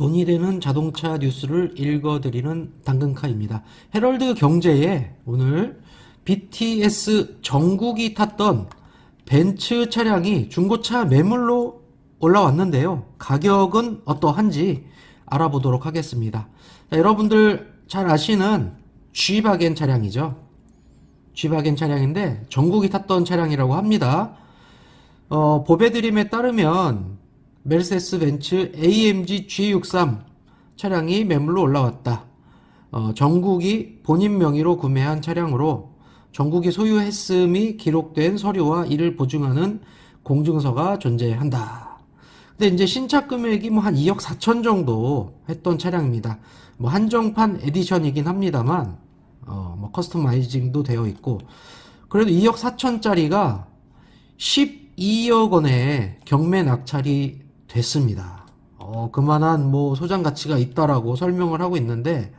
돈이 되는 자동차 뉴스를 읽어드리는 당근카입니다. 헤럴드 경제에 오늘 BTS 정국이 탔던 벤츠 차량이 중고차 매물로 올라왔는데요. 가격은 어떠한지 알아보도록 하겠습니다. 자, 여러분들 잘 아시는 G바겐 차량이죠. G바겐 차량인데 정국이 탔던 차량이라고 합니다. 어, 보배드림에 따르면 멜세스 벤츠 AMG G63 차량이 매물로 올라왔다. 어, 정국이 본인 명의로 구매한 차량으로 정국이 소유했음이 기록된 서류와 이를 보증하는 공증서가 존재한다. 근데 이제 신차 금액이 뭐 한 2억 4천 정도 했던 차량입니다. 뭐 한정판 에디션이긴 합니다만, 어, 뭐 커스터마이징도 되어 있고, 그래도 2억 4천짜리가 12억 원에 경매 낙찰이 됐습니다. 어, 그만한 뭐 소장 가치가 있다라고 설명을 하고 있는데,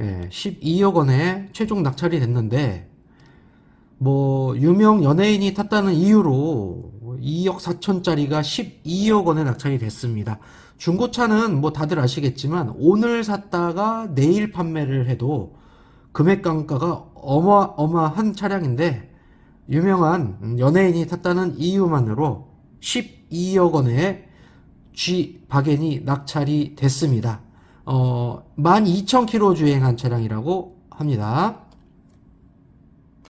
예, 12억 원에 최종 낙찰이 됐는데, 뭐, 유명 연예인이 탔다는 이유로 2억 4천짜리가 12억 원에 낙찰이 됐습니다. 중고차는 뭐 다들 아시겠지만, 오늘 샀다가 내일 판매를 해도 금액 감가가 어마어마한 차량인데, 유명한 연예인이 탔다는 이유만으로 12억 원에 G 바겐이 낙찰이 됐습니다. 어, 12,000km 주행한 차량이라고 합니다.